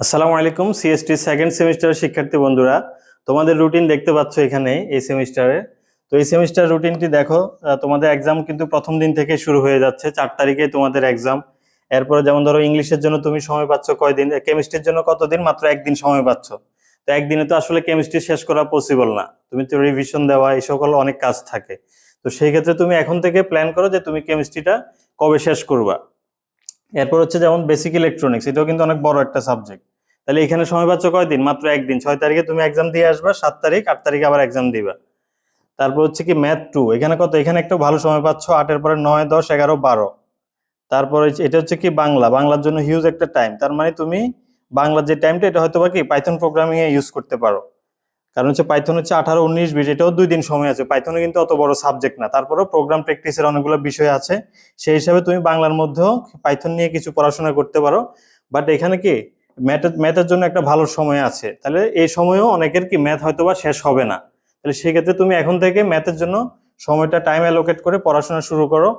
আসসালামু আলাইকুম CST second সেমিস্টারের শিক্ষার্থী বন্ধুরা। তোমাদের রুটিন দেখতে পাচ্ছ এখানে এই সেমিস্টারে তো এই সেমিস্টার রুটিনটি দেখো তোমাদের এক্সাম কিন্তু প্রথম দিন থেকে শুরু হয়ে যাচ্ছে, চার তারিখে তোমাদের এক্সাম এরপরে যেমন ধরো ইংলিশের জন্য তুমি সময় পাচ্ছ কয়দিন কেমিস্ট্রির জন্য কতদিন, মাত্র একদিন সময় পাচ্ছ। তো একদিনে তো আসলে কেমিস্ট্রি শেষ করা পসিবল না। তুমি তো রিভিশন দেওয়া, এই সকল অনেক কাজ থাকে। তো সেই ক্ষেত্রে তুমি এখন থেকে প্ল্যান করো যে তুমি কেমিস্ট্রিটা কবে শেষ করবা। এরপর হচ্ছে যেমন বেসিক ইলেকট্রনিক্স এটাও কিন্তু অনেক বড় একটা সাবজেক্ট তাহলে এখানে সময় পাচ্ছ কয়দিন? মাত্র একদিন। ছয় তারিখে তুমি এক্সাম দিয়ে আসবা, সাত তারিখ, আট তারিখে আবার এক্সাম দিবা। তারপর হচ্ছে কি ম্যাথ টু এখানে কত? এখানে একটু ভালো সময় পাচ্ছ, আটের পরে নয়, দশ, এগারো, বারো। তারপরে এটা হচ্ছে কি বাংলা। বাংলার জন্য হিউজ একটা টাইম তার মানে তুমি বাংলার যে টাইমটা এটা হয়তো বা কি পাইথন প্রোগ্রামিং এ ইউজ করতে পারো। কারণ হচ্ছে পাইথন হচ্ছে আঠারো, উনিশ, বিশ, এটাও দুই দিন সময় আছে। পাইথনে কিন্তু অত বড় সাবজেক্ট না। তারপরেও প্রোগ্রাম প্র্যাকটিসের অনেকগুলো বিষয় আছে। সেই হিসাবে তুমি বাংলার মধ্যেও পাইথন নিয়ে কিছু পড়াশোনা করতে পারো। বাট এখানে কি ম্যাথের ম্যাথের জন্য একটা ভালো সময় আছে। তাহলে এই সময়েও অনেকের কি ম্যাথ হয়তো বা শেষ হবে না। তাহলে সেক্ষেত্রে তুমি এখন থেকে ম্যাথের জন্য সময়টা টাইম অ্যালোকেট করে পড়াশোনা শুরু করো।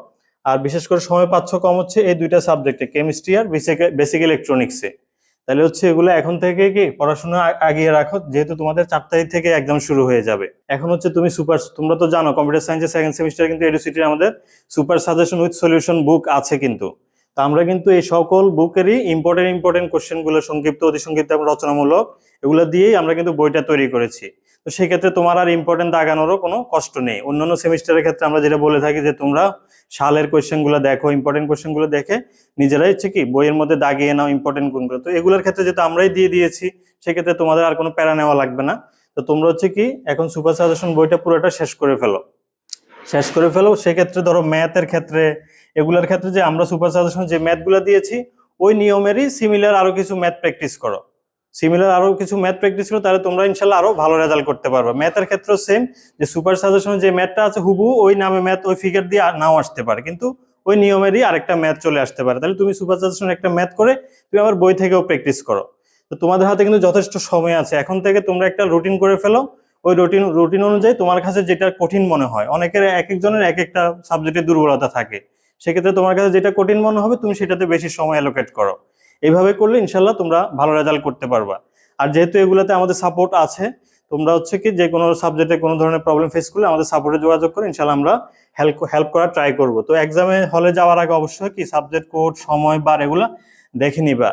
আর বিশেষ করে সময় পাচ্ছ কম হচ্ছে এই দুইটা সাবজেক্টে কেমিস্ট্রি আর বেসিক ইলেকট্রনিক্সে তাহলে হচ্ছে এগুলো এখন থেকে কি পড়াশোনা আগিয়ে রাখো, যেহেতু তোমাদের চার তারিখ থেকে একদম শুরু হয়ে যাবে। এখন হচ্ছে তুমি সুপার তোমরা তো জানো কম্পিউটার সায়েন্সের সেকেন্ড সেমিস্টার কিন্তু এডুসিটির আমাদের super suggestion with solution book আছে কিন্তু। তো আমরা কিন্তু এই সকল বুকেরই ইম্পর্টেন্ট ইম্পর্টেন্ট কোশ্চেনগুলো সংক্ষিপ্ত অতি সংক্ষিপ্ত এবং রচনামূলক এগুলো দিয়েই আমরা কিন্তু বইটা তৈরি করেছি। তো সেই ক্ষেত্রে তোমার আর ইম্পর্টেন্ট দাগানোরও কোনো কষ্ট নেই। অন্যান্য সেমিস্টারের ক্ষেত্রে আমরা যেটা বলে থাকি যে, তোমরা সালের কোয়েশ্চেনগুলো দেখো ইম্পর্টেন্ট কোয়েশ্চেনগুলো দেখে নিজেরাই হচ্ছে কি বইয়ের মধ্যে দাগিয়ে নাও ইম্পর্টেন্ট কোনগুলো। তো এগুলোর ক্ষেত্রে যেহেতু আমরাই দিয়ে দিয়েছি, সেক্ষেত্রে তোমাদের আর কোনো প্যারা নেওয়া লাগবে না। তো তোমরা হচ্ছে কি এখন সুপার সাজেশন বইটা পুরোটা শেষ করে ফেলো। শেষ করে ফেলো। সেক্ষেত্রে ধরো ম্যাথের ক্ষেত্রে, এগুলোর ক্ষেত্রে যে আমরা সুপার সাজেশন যে ম্যাথগুলো দিয়েছি, ওই নিয়মেরই সিমিলার আরও কিছু ম্যাথ প্র্যাকটিস করো। সিমিলার আরও কিছু ম্যাথ প্র্যাকটিস করো, তাহলে তোমরা ইনশাল্লাহ আরও ভালো রেজাল্ট করতে পারবে। ম্যাথের ক্ষেত্রেও সেম যে সুপার সাজেশনে যে ম্যাথটা আছে হুবু ওই নামে ম্যাথ, ওই ফিগার দিয়ে নাও আসতে পারে। কিন্তু ওই নিয়মেরই আরেকটা ম্যাথ চলে আসতে পারে। তাহলে তুমি সুপার সাজেশন একটা ম্যাথ করে তুমি আবার বই থেকেও প্র্যাকটিস করো। তো তোমাদের হাতে কিন্তু যথেষ্ট সময় আছে। এখন থেকে তোমরা একটা রুটিন করে ফেলো। ওই রুটিন রুটিন অনুযায়ী তোমার কাছে যেটা কঠিন মনে হয়, অনেকের এক একজনের এক একটা সাবজেক্টে দুর্বলতা থাকে। সেক্ষেত্রে তোমার কাছে যেটা কঠিন মনে হবে, তুমি সেটাতে বেশি সময় অ্যালোকেট করো। এইভাবে করলে ইনশাল্লাহ তোমরা ভালো রেজাল্ট করতে পারবা। আর যেহেতু এগুলোতে আমাদের সাপোর্ট আছে, তোমরা হচ্ছে কি যে কোনো সাবজেক্টে কোনো ধরনের প্রবলেম ফেস করলে আমাদের সাপোর্টে যোগাযোগ করে ইনশাল্লাহ আমরা হেল্প হেল্প করার ট্রাই করব। তো এক্সামে হলে যাওয়ার আগে অবশ্যই কি সাবজেক্ট কোড সময়, বার এগুলা দেখে নিবা।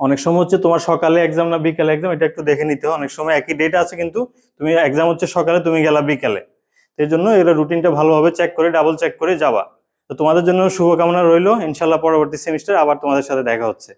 অনেক সময় হচ্ছে তোমার সকালে এক্সাম না বিকালে এক্সাম এটা একটু দেখে নিতে হয়। অনেক সময় একই ডেট আছে, কিন্তু তুমি এক্সাম হচ্ছে সকালে, তুমি গেলা বিকালে। সেই জন্য এরা রুটিনটা ভালোভাবে চেক করে ডাবল চেক করে যাবা। তো তোমাদের জন্য শুভকামনা রইল। ইনশাল্লাহ পরবর্তী সেমিস্টার আবার তোমাদের সাথে দেখা হচ্ছে।